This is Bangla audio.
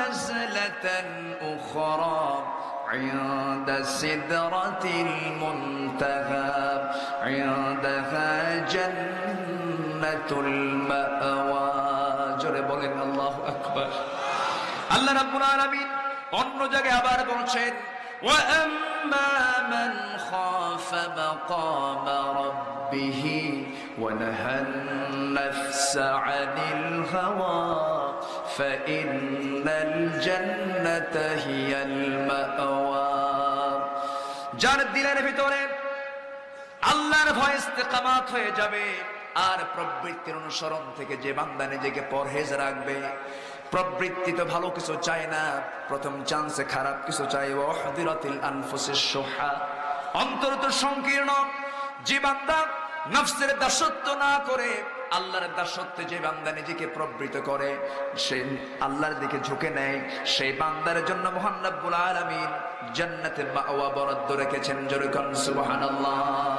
نزلة أخرى عند سدرة المنتهى عندها جنة المأوى জোরে বলেন আল্লাহ আকবার আল্লাহ রাব্বুল আলামিন অন্য জায়গায় আবার বলছেন وأما من خاف مقام ربه ونهى النفس عن الهوى فإن الجنة هي المأوى যার দিলের ভিতরে আল্লাহর ভয় ইস্তেকামাত হয়ে যাবে আর প্রবৃত্তির অনুসরণ থেকে যে বান্দা নিজেকে পরহেজ রাখবে প্রবৃত্তি তো ভালো কিছু চায় না প্রথম চান্সে খারাপ কিছু চাই ওয়াহদিরাতিল আনফুসিস সোহা অন্তর তো সংকীর্ণ যে বান্দা নফসের দাসত্ব না করে আল্লাহর দাসত্বে যে বান্দা নিজেকে প্রবৃত করে, সে আল্লাহর দিকে ঝুঁকে নেয়, সেই বান্দার জন্য মোহান্নবুল আলমিন জান্নাতে মাওয়া বরাদ্দ রেখেছেন। জোরে কোন, সুবহানাল্লাহ।